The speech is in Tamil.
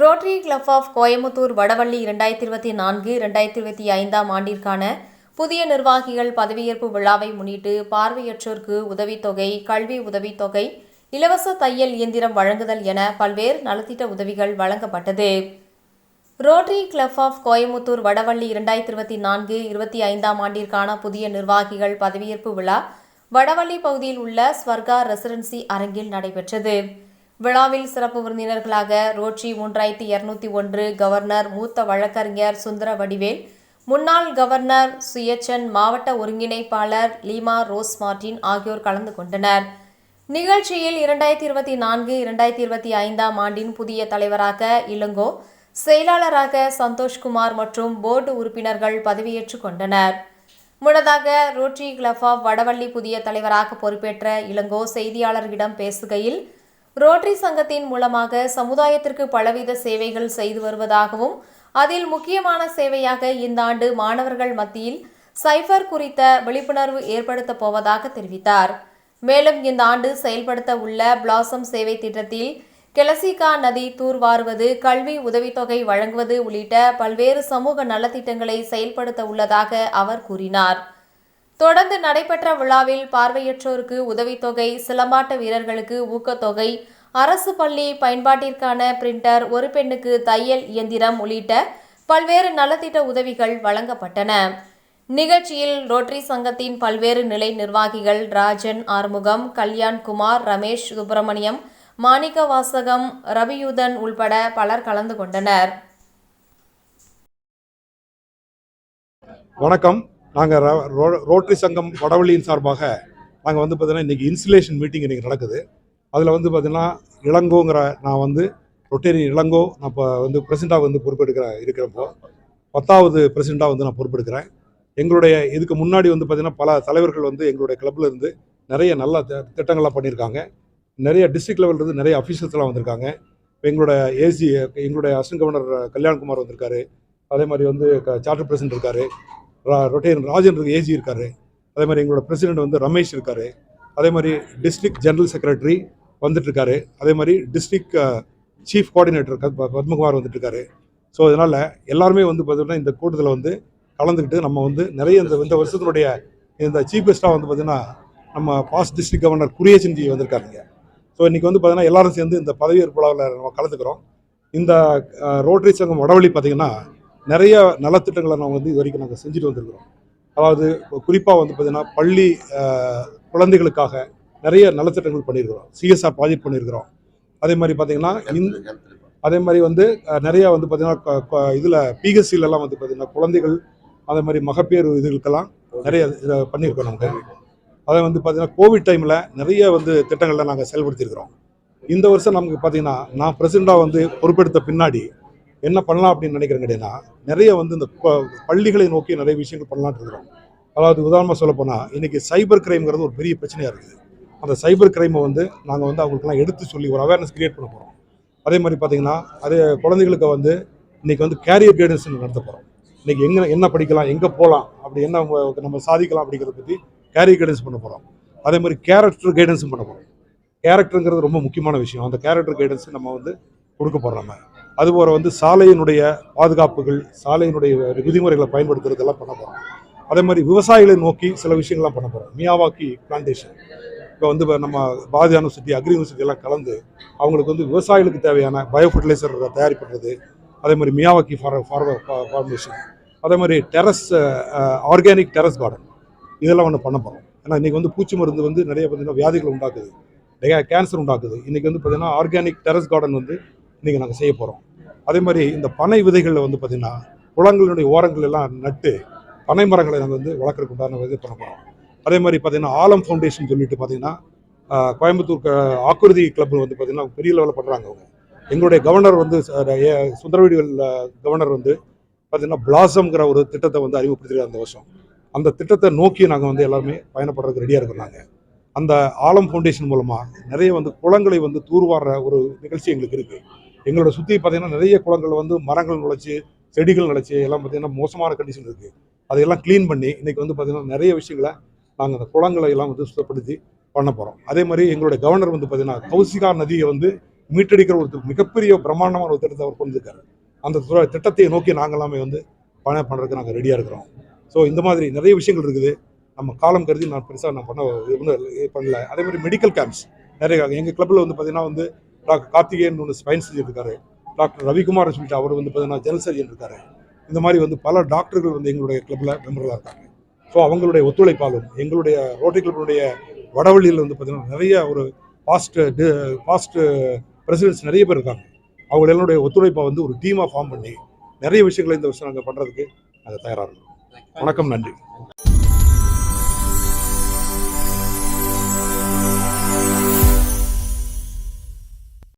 Rotary Club of Coimbatore Vadavalli இரண்டாயிரத்தி இருபத்தி நான்கு இரண்டாயிரத்தி இருபத்தி ஐந்தாம் ஆண்டிற்கான புதிய நிர்வாகிகள் பதவியேற்பு விழாவை முன்னிட்டு பார்வையற்றோருக்கு உதவித்தொகை கல்வி உதவித்தொகை இலவச தையல் இயந்திரம் வழங்குதல் என பல்வேறு நலத்திட்ட உதவிகள் வழங்கப்பட்டது. Rotary Club of Coimbatore Vadavalli இரண்டாயிரத்தி இருபத்தி நான்கு இருபத்தி ஐந்தாம் ஆண்டிற்கான புதிய நிர்வாகிகள் பதவியேற்பு விழா வடவள்ளி பகுதியில் உள்ள ஸ்வர்கா ரெசிடென்சி அரங்கில் நடைபெற்றது. விழாவில் சிறப்பு விருந்தினர்களாக ரோட்சி மூன்றாயிரத்தி இருநூத்தி ஒன்று கவர்னர் மூத்த வழக்கறிஞர் சுந்தர வடிவேல் முன்னாள் கவர்னர் சுயச்சன் மாவட்ட ஒருங்கிணைப்பாளர் லீமா ரோஸ் மார்டின் ஆகியோர் கலந்து கொண்டனர். நிகழ்ச்சியில் இரண்டாயிரத்தி இருபத்தி நான்கு இரண்டாயிரத்தி இருபத்தி ஐந்தாம் ஆண்டின் புதிய தலைவராக இளங்கோ செயலாளராக சந்தோஷ்குமார் மற்றும் போர்டு உறுப்பினர்கள் பதவியேற்றுக் கொண்டனர். முன்னதாக ரோட்ரி கிளப் ஆஃப் வடவள்ளி புதிய தலைவராக பொறுப்பேற்ற இளங்கோ செய்தியாளர்களிடம் பேசுகையில் ரோட்டரி சங்கத்தின் மூலமாக சமுதாயத்திற்கு பலவித சேவைகள் செய்து வருவதாகவும் அதில் முக்கியமான சேவையாக இந்த ஆண்டு மாணவர்கள் மத்தியில் சைபர் குறித்த விழிப்புணர்வு ஏற்படுத்தப் போவதாக தெரிவித்தார். மேலும் இந்த ஆண்டு செயல்படுத்த உள்ள பிளாசம் சேவை திட்டத்தில் கெலசிகா நதி தூர்வாருவது கல்வி உதவித்தொகை வழங்குவது உள்ளிட்ட பல்வேறு சமூக நலத்திட்டங்களை செயல்படுத்த உள்ளதாக அவர் கூறினார். தொடர்ந்து நடைபெற்ற விழாவில் பார்வையற்றோருக்கு உதவித்தொகை சிலம்பாட்ட வீரர்களுக்கு ஊக்கத்தொகை அரசு பள்ளி பயன்பாட்டிற்கான பிரிண்டர் ஒரு பெண்ணுக்கு தையல் இயந்திரம் உள்ளிட்ட பல்வேறு நலத்திட்ட உதவிகள் வழங்கப்பட்டன. நிகழ்ச்சியில் ரோட்டரி சங்கத்தின் பல்வேறு நிலை நிர்வாகிகள் ராஜன் ஆறுமுகம் கல்யாண்குமார் ரமேஷ் சுப்பிரமணியம் மாணிக்க வாசகம் ரவியுதன் உள்பட பலர் கலந்து கொண்டனர். வணக்கம். நாங்கள் ரோட்டரி சங்கம் வடவள்ளியின் சார்பாக நாங்கள் வந்து பார்த்தீங்கன்னா இன்றைக்கி இன்சுலேஷன் மீட்டிங் இன்றைக்கி நடக்குது. அதில் வந்து பார்த்தீங்கன்னா இளங்கோங்கிற நான் வந்து ரொட்டேரி இளங்கோ நான் இப்போ வந்து பிரசிடண்டாக வந்து பொறுப்பெடுக்கிற இருக்கிறப்போ பத்தாவது பிரசிடண்டாக வந்து நான் பொறுப்பெடுக்கிறேன். எங்களுடைய இதுக்கு முன்னாடி வந்து பார்த்தீங்கன்னா பல தலைவர்கள் வந்து எங்களுடைய கிளப்ல இருந்து நிறைய நல்ல திட்டங்கள்லாம் பண்ணியிருக்காங்க. நிறைய டிஸ்ட்ரிக்ட் லெவல்ல இருந்து நிறைய அஃபீஷியல்ஸ்லாம் வந்திருக்காங்க. இப்போ எங்களோட ஏசி எங்களுடைய அசிஸ்டன்ட் கவர்னர் கல்யாண்குமார் வந்திருக்காரு. அதே மாதிரி வந்து charter president Rotarian. Rajan Rajan ஏஜி இருக்காரு. அதே மாதிரி எங்களோட பிரசிடென்ட் வந்து ரமேஷ் இருக்காரு. அதே மாதிரி டிஸ்ட்ரிக்ட் ஜெனரல் செக்ரட்டரி வந்துட்டுருக்காரு. அதே மாதிரி டிஸ்ட்ரிக்ட் சீஃப் கோஆர்டினேட்டர் பத்மகுமார் வந்துட்டுருக்காரு. ஸோ இதனால் எல்லாருமே வந்து பார்த்தீங்கன்னா இந்த கூட்டத்தில் வந்து கலந்துக்கிட்டு நம்ம வந்து நிறைய இந்த இந்த வருஷத்தினுடைய இந்த சீஃப் கெஸ்ட்டாக வந்து பார்த்தீங்கன்னா நம்ம பாஸ்ட் டிஸ்ட்ரிக்ட் கவர்னர் குரியேசன்ஜி வந்திருக்காருங்க. ஸோ இன்றைக்கி வந்து பார்த்திங்கன்னா எல்லாரும் சேர்ந்து இந்த பதவியேற்பு விழாவில் நம்ம கலந்துக்கிறோம். இந்த ரோட்டரி சங்கம் வடவழி பார்த்தீங்கன்னா நிறைய நலத்திட்டங்களை நம்ம வந்து இது வரைக்கும் நாங்கள் செஞ்சுட்டு வந்திருக்கிறோம். அதாவது குறிப்பாக வந்து பார்த்தீங்கன்னா பள்ளி குழந்தைகளுக்காக நிறைய நலத்திட்டங்கள் பண்ணியிருக்கிறோம். சிஎஸ்ஆர் ப்ராஜெக்ட் பண்ணியிருக்கிறோம். அதே மாதிரி பார்த்தீங்கன்னா அதே மாதிரி வந்து நிறைய வந்து பார்த்தீங்கன்னா இதில் பிஹெச்சிலலாம் வந்து பார்த்தீங்கன்னா குழந்தைகள் அதே மாதிரி மகப்பேறு இதுகளுக்கெல்லாம் நிறைய இதை பண்ணியிருக்கோம் நமக்கு அதை வந்து பார்த்தீங்கன்னா கோவிட் டைமில் நிறைய வந்து திட்டங்களை நாங்கள் செயல்படுத்தியிருக்கிறோம். இந்த வருஷம் நமக்கு பார்த்தீங்கன்னா நான் பிரசிடண்டாக வந்து பொறுப்பெடுத்த பின்னாடி என்ன பண்ணலாம் அப்படின்னு நினைக்கிறேன் கேட்டீங்கன்னா நிறைய வந்து இந்த பள்ளிகளை நோக்கி நிறைய விஷயங்கள் பண்ணலான்ட்டு இருக்கிறோம். அதாவது உதாரணமாக சொல்லப்போனால் இன்றைக்கி சைபர் கிரைம்ங்கிறது ஒரு பெரிய பிரச்சனையாக இருக்குது. அந்த சைபர் கிரைமை வந்து நாங்கள் வந்து அவங்களுக்குலாம் எடுத்து சொல்லி ஒரு அவேர்னஸ் கிரியேட் பண்ண போகிறோம் அதே மாதிரி பார்த்தீங்கன்னா அதே குழந்தைகளுக்கு வந்து இன்னைக்கு வந்து கேரியர் கைடன்ஸ் நடத்த போகிறோம் இன்றைக்கி எங்கே என்ன படிக்கலாம் எங்கே போகலாம் அப்படி என்ன நம்ம சாதிக்கலாம் அப்படிங்கிறத பற்றி கேரியர் கைடன்ஸ் பண்ண போகிறோம் அதே மாதிரி கேரக்டர் கைடன்ஸும் பண்ண போகிறோம் கேரக்டருங்கிறது ரொம்ப முக்கியமான விஷயம். அந்த கேரக்டர் கைடன்ஸ் நம்ம வந்து கொடுக்க போகிறோம் நம்ம. அதுபோல் வந்து சாலையினுடைய பாதுகாப்புகள் சாலையினுடைய விதிமுறைகளை பயன்படுத்துறதெல்லாம் பண்ண போகிறோம் அதே மாதிரி விவசாயிகளை நோக்கி சில விஷயங்கள்லாம் பண்ண போகிறோம் மியாவாக்கி பிளான்டேஷன் இப்போ வந்து நம்ம பாரதி யூனிவர்சிட்டி அக்ரி யூனிவர்சிட்டி எல்லாம் கலந்து அவங்களுக்கு வந்து விவசாயிகளுக்கு தேவையான பயோ ஃபர்டிலைசர் தயாரி பண்ணுறது அதே மாதிரி மியாவாக்கி ஃபார் ஃபார்மேஷன் அதே மாதிரி டெரஸ் ஆர்கானிக் டெரஸ் கார்டன் இதெல்லாம் ஒன்று பண்ண போகிறோம் ஏன்னா இன்றைக்கி வந்து பூச்சி மருந்து வந்து நிறைய பார்த்தீங்கன்னா வியாதிகள் உண்டாக்குது. நிறையா கேன்சர் உண்டாக்குது. இன்றைக்கி வந்து பார்த்திங்கன்னா ஆர்கானிக் டெரஸ் கார்டன் வந்து இன்றைக்கி நாங்கள் செய்ய போகிறோம் அதே மாதிரி இந்த பனை விதைகளில் வந்து பார்த்திங்கன்னா குளங்களுடைய ஓரங்கள் எல்லாம் நட்டு பனை மரங்களை நாங்கள் வந்து வளர்க்குறதுக்கு உண்டான இது பண்ண போகிறோம் அதே மாதிரி பார்த்திங்கன்னா ஆலம் ஃபவுண்டேஷன் சொல்லிட்டு பார்த்திங்கன்னா கோயம்புத்தூர் க- ஆக்குருதி கிளப் வந்து பார்த்திங்கன்னா பெரிய லெவலில் பண்ணுறாங்க அவங்க. எங்களுடைய கவர்னர் வந்து ச- சுந்தரவடிகள் கவர்னர் வந்து பார்த்திங்கன்னா பிளாசம்ங்கிற ஒரு திட்டத்தை வந்து அறிமுகப்படுத்திருக்காரு அந்த வருஷம். அந்த திட்டத்தை நோக்கி நாங்கள் வந்து எல்லாருமே பயணப்படுறதுக்கு ரெடியாக இருக்கிறோம் நாங்கள் அந்த ஆலம் ஃபவுண்டேஷன் மூலமாக நிறைய வந்து குளங்களை வந்து தூர்வாடுற ஒரு நிகழ்ச்சி எங்களுக்கு இருக்குது எங்களோட சுற்றி பார்த்தீங்கன்னா நிறைய குளங்கள் வந்து மரங்கள் நுழைச்சி செடிகள் நுழைச்சி எல்லாம் பார்த்தீங்கன்னா மோசமான கண்டிஷன் இருக்குது அதையெல்லாம் க்ளீன் பண்ணி இன்றைக்கி வந்து பார்த்தீங்கன்னா நிறைய விஷயங்களை நாங்கள் அந்த குளங்களை எல்லாம் வந்து சுத்தப்படுத்தி பண்ண போகிறோம் அதே மாதிரி எங்களுடைய கவர்னர் வந்து பார்த்தீங்கன்னா கௌசிகா நதியை வந்து மீட்டெடுக்கிற ஒரு மிகப்பெரிய பிரம்மாண்டமான ஒரு திட்டத்தை அவர் கொண்டிருக்காரு. அந்த திட்டத்தை நோக்கி நாங்கள் எல்லாமே வந்து பயணம் பண்ணுறதுக்கு நாங்கள் ரெடியாக இருக்கிறோம். ஸோ இந்த மாதிரி நிறைய விஷயங்கள் இருக்குது. நம்ம காலம் கருதி நான் பெருசாக நான் பண்ண இது பண்ணல அதே மாதிரி மெடிக்கல் கேம்ப்ஸ் நிறைய எங்கள் கிளப்பில் வந்து பார்த்திங்கன்னா வந்து டாக்டர் கார்த்திகேயன் ஒன்று ஸ்பைன் சர்ஜன் இருக்காரு. டாக்டர் ரவிக்குமார் சொல்லிட்டு அவர் வந்து பார்த்தீங்கன்னா ஜெனரல் சர்ஜன் இருக்காரு. இந்த மாதிரி வந்து பல டாக்டர்கள் வந்து எங்களுடைய கிளப்பில் மெம்பர்களாக இருக்காங்க. ஸோ அவங்களுடைய ஒத்துழைப்பாலும் எங்களுடைய ரோட்டரி கிளப்பினுடைய வடவழியில் வந்து பார்த்தீங்கன்னா நிறைய ஒரு பாஸ்ட் பாஸ்ட் பிரசிடென்ட்ஸ் நிறைய பேர் இருக்காங்க. அவங்க என்னுடைய ஒத்துழைப்பை வந்து ஒரு டீமாக ஃபார்ம் பண்ணி நிறைய விஷயங்களை இந்த வருஷம் நாங்கள் பண்ணுறதுக்கு நாங்கள் தயாராக இருக்கோம். வணக்கம் நன்றி.